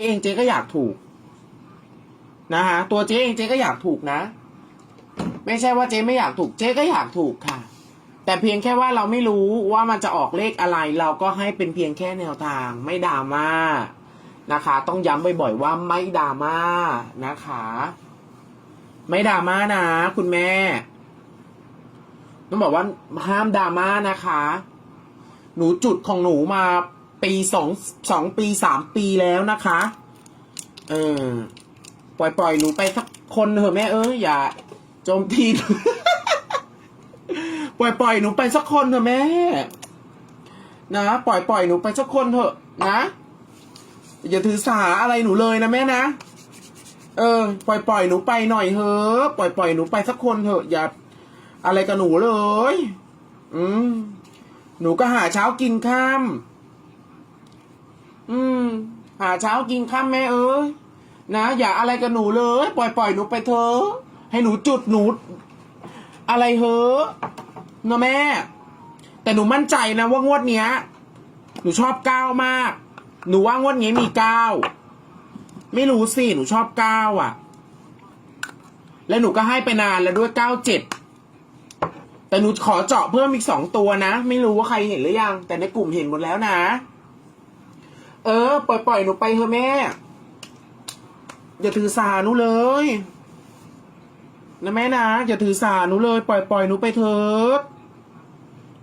เองเจ๊ก็อยากถูกนะฮะตัวเจ๊เองเจ๊ก็อยากถูกนะ ไม่ใช่ว่าเจ๊ไม่อยากถูก เจ๊ก็อยากถูกค่ะ แต่เพียงแค่ว่าเราไม่รู้ว่ามันจะออกเลขอะไร เราก็ให้เป็นเพียงแค่แนวทาง ไม่ดราม่านะคะ ต้องย้ำบ่อยๆว่าไม่ดราม่านะคะ ไม่ดราม่านะ คุณแม่ต้องบอกว่าห้ามดราม่านะคะ หนูจุดของหนูมา ปีสองสองปีสามปีแล้วนะคะ เออ ปล่อยปล่อยหนูไปสักคนเถอะแม่เอ้ยอย่าโจมตีปล่อยปล่อยหนูไปสักคนเถอะแม่ นะปล่อยปล่อยหนูไปสักคนเถอะนะอย่าถือสาอะไรหนูเลยนะแม่นะเออปล่อยปล่อยหนูไปหน่อยเถอะปล่อยปล่อยหนูไปสักคนเถอะอย่าอะไรกับหนูเลย อืมหนูก็หาเช้ากินข้าม อืม หาเช้ากินข้ามแม่เอ้ยนะอย่าอะไรกับหนูเลย ปล่อยปล่อยหนูไปเถอะให้หนูจุดหนู อะไรเหอะนะแม่ แต่หนูมั่นใจนะว่างวดเนี้ย หนูชอบก้าวมาก หนูว่างวดนี้มีก้าวไม่รู้สิหนูชอบก้าวอะ แล้วหนูก็ให้ไปนานแล้วด้วยเก้าเจ็ดแต่หนูขอเจาะเพิ่มอีกสองตัวนะ ไม่รู้ว่าใครเห็นหรือยัง แต่ในกลุ่มเห็นหมดแล้วนะ เออปล่อยปล่อยหนูไปเถอะแม่ อย่าถือสาหนูเลยนะแม่นะอย่าถือสาหนูเลย ปล่อยปล่อยหนูไปเถอะ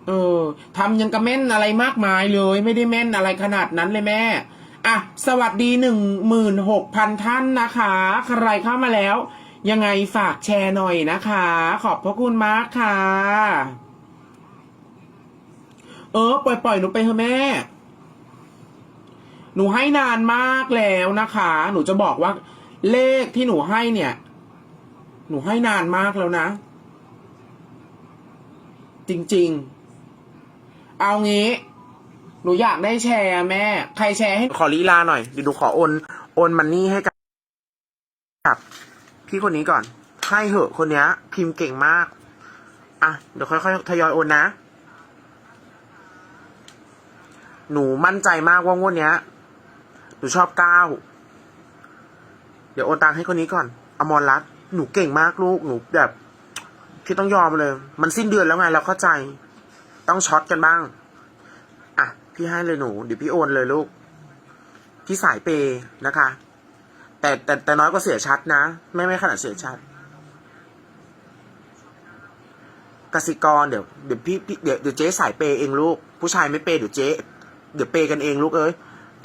เออทำยังกระแม่นอะไรมากมายเลย ไม่ได้แม่นอะไรขนาดนั้นเลยแม่อะสวัสดีหนึ่งหมื่นหกพันท่านนะคะ ใครเข้ามาแล้ว ยังไงฝากแชร์หน่อยนะคะ ขอบพระคุณมากค่ะ เออ ปล่อยปล่อยหนูไปเถอะแม่ หนูให้นานมากแล้วนะคะ หนูจะบอกว่าเลขที่หนูให้เนี่ย หนูให้นานมากแล้วนะ จริงๆ เอางี้ หนูอยากได้แชร์แม่ ใครแชร์ให้ ขอลีลาหน่อยเดี๋ยวหนูขอโอนโอนมันนี่ให้กับกับพี่คนนี้ก่อน ให้เหอะคนเนี้ย พิมพ์เก่งมาก อะ เดี๋ยวค่อยๆทยอยโอนนะ หนูมั่นใจมากว่างวดเนี้ย หนูชอบเก้า เดี๋ยวโอนตังให้คนนี้ก่อน อมรรัตน์หนูเก่งมากลูก หนูแบบพี่ต้องยอมเลย มันสิ้นเดือนแล้วไง เราเข้าใจ ต้องช็อตกันบ้าง อะ พี่ให้เลยหนู เดี๋ยวพี่โอนเลยลูก ที่สายเปย์นะคะ แต่แต่แต่น้อยกว่าเสียชัดนะ ไม่ไม่ขนาดเสียชัดกสิกรเดี๋ยวเดี๋ยวพี่พี่เดี๋ยวเดี๋ยวเจ๊สายเปย์เองลูก ผู้ชายไม่เปย์เดี๋ยวเจ๊เดี๋ยวเปย์กันเองลูกเอ้ย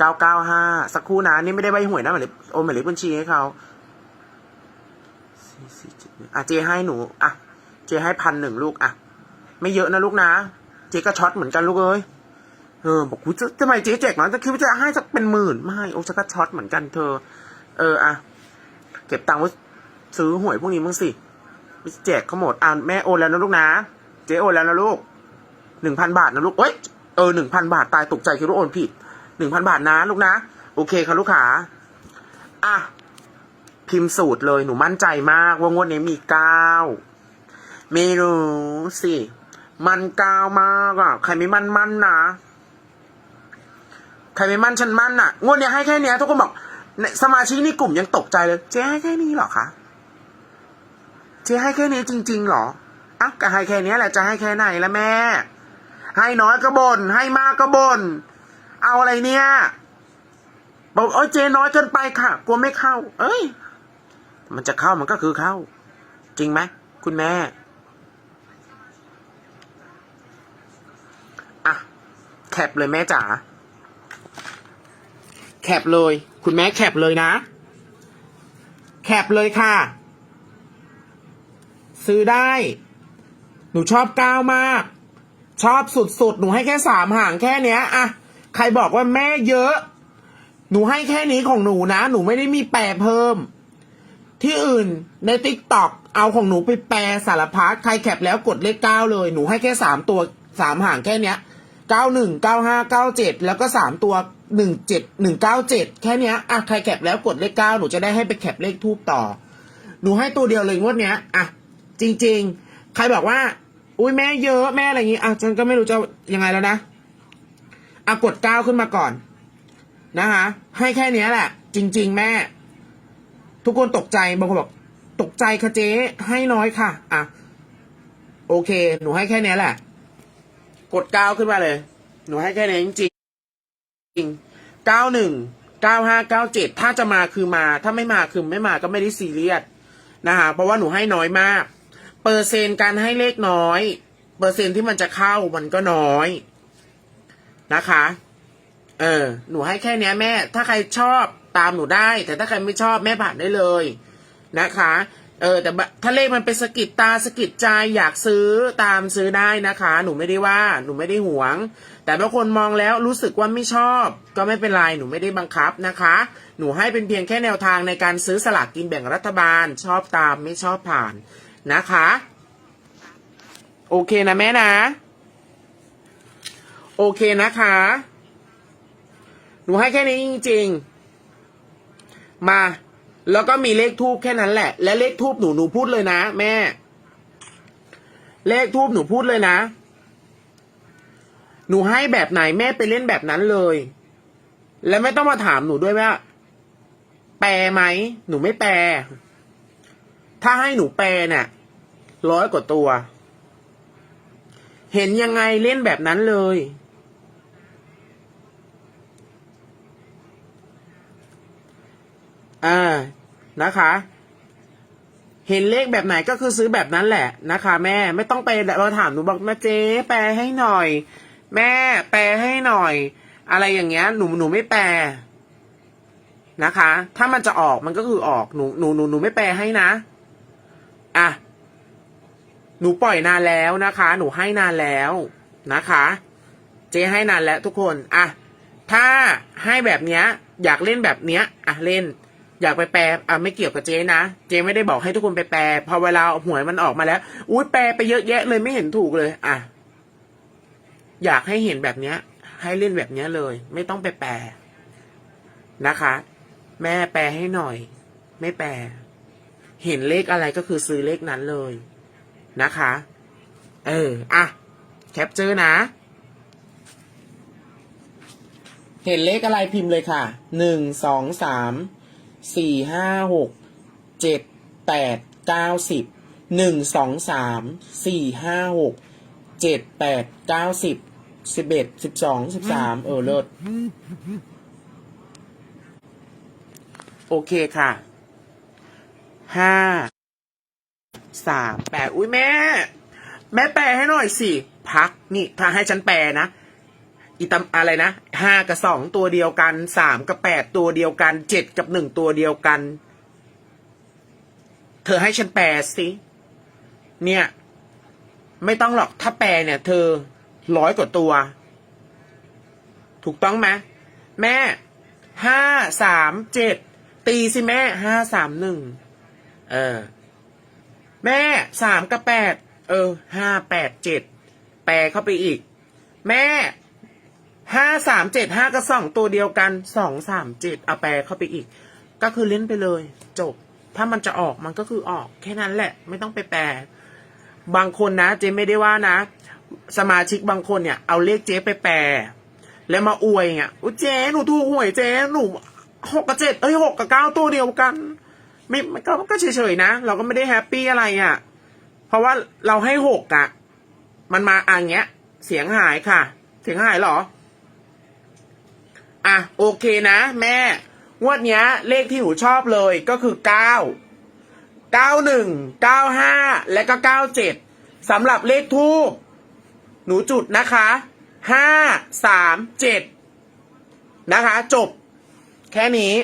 เก้าเก้าห้าสักครู่นะ นี่ไม่ได้ใบหวยนะหมายเลขโอนหมายเลขบัญชีให้เขาสี่สี่เจ็ดหนึ่งอะเจให้หนู อะ เจให้พันหนึ่งลูก อะ ไม่เยอะนะลูกนะ เจก็ช็อตเหมือนกันลูกเอ้ย เออ บอกกูจะทำไมเจ๊แจกน้อยจะคิดว่าจะให้สักเป็นหมื่น ไม่ โอ้ฉันก็ช็อตเหมือนกันเธอ เออ อะ เก็บตังค์ไว้ซื้อหวยพวกนี้มั้งสิไม่แจกเขาหมด อ่านแม่โอนแล้วนะลูกนะ เจ๊โอนแล้วนะลูกหนึ่งพันบาทนะลูกเอ้ย เออหนึ่งพันบาทตายตกใจคิดว่าโอนผิด นึ่งพันบาทนะลูกนะ โอเคค่ะลูกขาอะ พิมพ์สูตรเลยหนูมั่นใจมาก ว่างวดนี้มีเก้าไม่รู้สิ มันเก้ามากอะ ใครไม่มั่นมั่นนะ ใครไม่มั่นฉันมั่นอะ งวดนี้ให้แค่นี้ทุกคนบอกสมาชิกในกลุ่มยังตกใจเลย เจ๊ให้แค่นี้เหรอคะ เจ๊ให้แค่นี้จริง ๆ หรออะก็ให้แค่นี้แหละจะให้แค่ไหนละแม่ ให้น้อยก็บน่นให้มากก็บน่น เอาอะไรเนี่ย บอกเอ้ยเจน้อยเกินไปค่ะ กลัวไม่เข้า เอ้ย มันจะเข้ามันก็คือเข้า จริงไหมคุณแม่อะแคปเลยแม่จ๋าแคปเลย คุณแม่แคปเลยนะ แคปเลยค่ะ ซื้อได้ หนูชอบก้าวมาก ชอบสุดๆ หนูให้แค่สามห่างแค่เนี้ยอะ ใครบอกว่าแม่เยอะ หนูให้แค่นี้ของหนูนะ หนูไม่ได้มีแปรเพิ่ม ที่อื่นในติ๊กต็อกเอาของหนูไปแปลสารพัดใครแคปแล้วกดเลขเก้าเลย หนูให้แค่สามตัวสามห่างแค่เนี้ยเก้าหนึ่งเก้าห้าเก้าเจ็ดแล้วก็สามตัวหนึ่งเจ็ดหนึ่งเก้าเจ็ดแค่เนี้ยอะใครแคปแล้วกดเลขเก้าหนูจะได้ให้ไปแคปเลขทูบต่อ หนูให้ตัวเดียวเลยงวดเนี้ยอะจริง ๆ ใครบอกว่า อุ้ยแม่เยอะแม่อะไรอย่างงี้อะฉันก็ไม่รู้จะยังไงแล้วนะ อะกดเก้าขึ้นมาก่อนนะคะ ให้แค่นี้แหละ จริง ๆ แม่ ทุกคนตกใจบางคนบอกตกใจค่ะเจ๊ให้น้อยค่ะ อะ โอเค หนูให้แค่นี้แหละ กดเก้าขึ้นมาเลย หนูให้แค่นี้จริงจริงเก้าหนึ่งเก้าห้าเก้าเจ็ดถ้าจะมาคือมา ถ้าไม่มาคือไม่มาก็ไม่ได้ซีเรียสนะคะเพราะว่าหนูให้น้อยมาก เปอร์เซ็นต์การให้เลขน้อย เปอร์เซ็นต์ที่มันจะเข้ามันก็น้อย นะคะ เออ หนูให้แค่เนี้ยแม่ ถ้าใครชอบตามหนูได้ แต่ถ้าใครไม่ชอบแม่ผ่านได้เลยนะคะ เออ แต่บะถ้าเลขมันเป็นสกิดตาสกิดใจอยากซื้อตามซื้อได้นะคะ หนูไม่ได้ว่า หนูไม่ได้หวง แต่บางคนมองแล้วรู้สึกว่าไม่ชอบ ก็ไม่เป็นไรหนูไม่ได้บังคับนะคะ หนูให้เป็นเพียงแค่แนวทางในการซื้อสลากกินแบ่งรัฐบาล ชอบตามไม่ชอบผ่านนะคะ โอเคนะแม่นะ โอเคนะคะ หนูให้แค่นี้จริง ๆ มา แล้วก็มีเลขทูบแค่นั้นแหละ และเลขทูบหนูหนูพูดเลยนะ แม่ เลขทูบหนูพูดเลยนะ หนูให้แบบไหนแม่ไปเล่นแบบนั้นเลย และไม่ต้องมาถามหนูด้วยว่า แปลไหม หนูไม่แปล ถ้าให้หนูแปลเนี่ยร้อยกว่าตัวเห็นยังไงเล่นแบบนั้นเลย อ่านะคะ เห็นเลขแบบไหนก็คือซื้อแบบนั้นแหละนะคะ แม่ไม่ต้องไปเราถามหนูบอกแม่เจ๊แปลให้หน่อย แม่แปลให้หน่อย อะไรอย่างเงี้ย หนูหนูไม่แปลนะคะ ถ้ามันจะออกมันก็คือออกหนูหนูหนูหนูไม่แปลให้นะอะหนูปล่อยนานแล้วนะคะ หนูให้นานแล้วนะคะ เจ๊ให้นานแล้วทุกคนอะถ้าให้แบบเนี้ย อยากเล่นแบบเนี้ย อะเล่น อยากไปแปลอะไม่เกี่ยวกับเจ๊นะ เจ๊ไม่ได้บอกให้ทุกคนไปแปล พอเวลาหวยมันออกมาแล้ว อุ้ยแปลไปเยอะแยะเลยไม่เห็นถูกเลย อะ อยากให้เห็นแบบเนี้ย ให้เล่นแบบเนี้ยเลย ไม่ต้องไปแปลนะคะ แม่แปลให้หน่อย ไม่แปล เห็นเลขอะไรก็คือซื้อเลขนั้นเลยนะคะ เออ อะ แคปเจอร์นะ เห็นเลขอะไรพิมพ์เลยค่ะ หนึ่ง สอง สาม สี่ห้าหกเจ็ดแปดเก้าสิบหนึ่งสองสามสี่ห้าหกเจ็ดแปดเก้าสิบสิบเอ็ดสิบสองสิบสามเออเลิศโอเคค่ะห้าสามแปดอุ้ยแม่ แม่แปลให้หน่อยสิ พักนี่ถ้าให้ฉันแปลนะ อีตำอะไรนะห้ากับสองตัวเดียวกันสามกับแปดตัวเดียวกันเจ็ดกับหนึ่งตัวเดียวกัน เธอให้ฉันแปลสิเนี่ย ไม่ต้องหรอกถ้าแปลเนี่ย เธอร้อยกว่าตัว ถูกต้องไหมแม่ห้าสามเจ็ดตีสิแม่ห้าสามหนึ่งเออ แม่สามกับแปดเออห้าแปดเจ็ดแปลเข้าไปอีก แม่ ห้าสามเจ็ดห้ากับสองตัวเดียวกันสองสามเจ็ดเอาแปลเข้าไปอีก ก็คือเล่นไปเลย จบ ถ้ามันจะออกมันก็คือออก แค่นั้นแหละ ไม่ต้องไปแปล บางคนนะ เจ๊ไม่ได้ว่านะ สมาชิกบางคนเนี่ย เอาเลขเจ๊ไปแปล แล้วมาอวยเนี่ยอุ๊ยเจ๊หนูถูกหวยเจ๊หนูหกกับเจ็ดเอ้ยหกกับเก้าตัวเดียวกันไม่ไม่ก็ก็เฉยๆนะ เราก็ไม่ได้แฮปปี้อะไรอะ่ะ เพราะว่าเราให้หกอะ่ะ มันมาอ่างเงี้ย เสียงหายค่ะ เสียงหายเหรอ อะโอเคนะ แม่งวดเนี้ย เลขที่หนูชอบเลยก็คือเก้าเก้าหนึ่งเก้าห้าและก็เก้าเจ็ดสำหรับเลขทูบหนูจุดนะคะห้าสามเจ็ดนะคะ จบ แค่นี้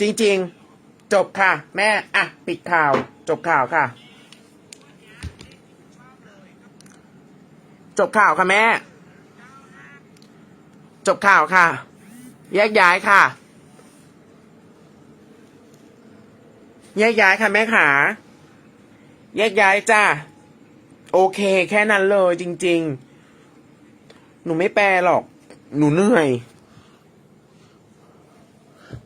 จริง ๆ จบค่ะ แม่ อะ ปิดข่าว จบข่าวค่ะ จบข่าวค่ะแม่ จบข่าวค่ะ แยกย้ายค่ะ แยกย้ายค่ะแม่ขา แยกย้ายจ้า โอเค แค่นั้นเลยจริง ๆ หนูไม่แปลหรอก หนูเหนื่อย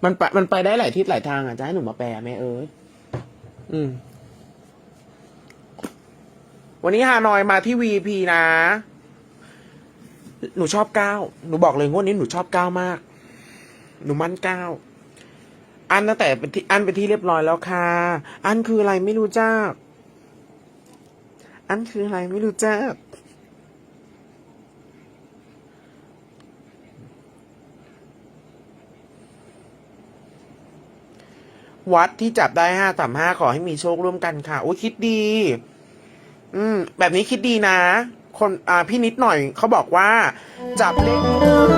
มันไปมันไปได้หลายทิศหลายทางอะจะให้หนูมาแปลแม่เอ้ยอืม วันนี้ฮานอยมาที่วีพีนะ หนูชอบก้าวหนูบอกเลยงวดนี้หนูชอบก้าวมาก หนูมั่นเก้าอันตั้งแต่เป็นที่อันเป็นที่เรียบร้อยแล้วค่ะ อันคืออะไรไม่รู้จักอันคืออะไรไม่รู้จักวัดที่จับได้ห้าสามห้าขอให้มีโชคร่วมกันค่ะ โอ้คิดดี อืม แบบนี้คิดดีนะ คนอ่าพี่นิดหน่อยเขาบอกว่าจับเลข